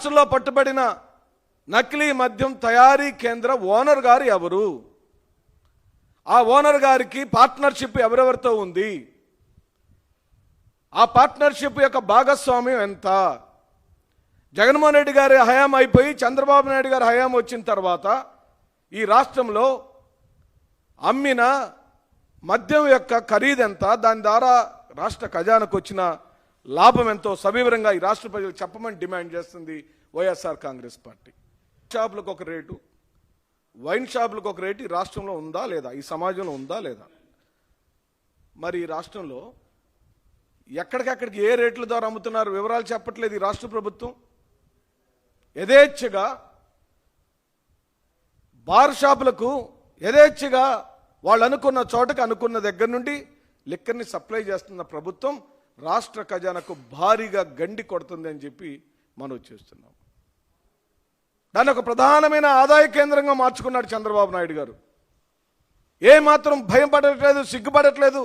రాష్ట్రంలో పట్టుబడిన నకిలీ మద్యం తయారీ కేంద్ర ఓనర్ గారు ఎవరు? ఆ ఓనర్ గారికి పార్ట్నర్షిప్ ఎవరెవరితో ఉంది? ఆ పార్ట్నర్షిప్ యొక్క భాగస్వామ్యం ఎంత? జగన్మోహన్ రెడ్డి గారి హయాం అయిపోయి చంద్రబాబు నాయుడు గారి హయాం వచ్చిన తర్వాత ఈ రాష్ట్రంలో అమ్మిన మద్యం యొక్క ఖరీదెంత దాని ద్వారా రాష్ట్ర ఖజానాకు వచ్చిన లాభం ఎంతో సవివరంగా ఈ రాష్ట్ర ప్రజలు చెప్పమని డిమాండ్ చేస్తుంది వైఎస్ఆర్ కాంగ్రెస్ పార్టీ. షాపులకు ఒక రేటు వైన్ షాపులకు ఒక రేటు ఈ రాష్ట్రంలో ఉందా లేదా? ఈ సమాజంలో ఉందా లేదా? మరి ఈ రాష్ట్రంలో ఎక్కడికెక్కడికి ఏ రేట్ల ద్వారా అమ్ముతున్నారు వివరాలు చెప్పట్లేదు ఈ రాష్ట్ర ప్రభుత్వం. యథేచ్ఛగా బార్ షాపులకు యథేచ్ఛగా వాళ్ళు అనుకున్న చోటకి అనుకున్న దగ్గర నుండి లిక్కర్ని సప్లై చేస్తున్న ప్రభుత్వం రాష్ట్ర ఖజానాకు భారీగా గండి కొడుతుంది అని చెప్పి మనం చేస్తున్నాం. దాన్ని ఒక ప్రధానమైన ఆదాయ కేంద్రంగా మార్చుకున్నాడు చంద్రబాబు నాయుడు గారు. ఏ మాత్రం భయం పడట్లేదు సిగ్గుపడట్లేదు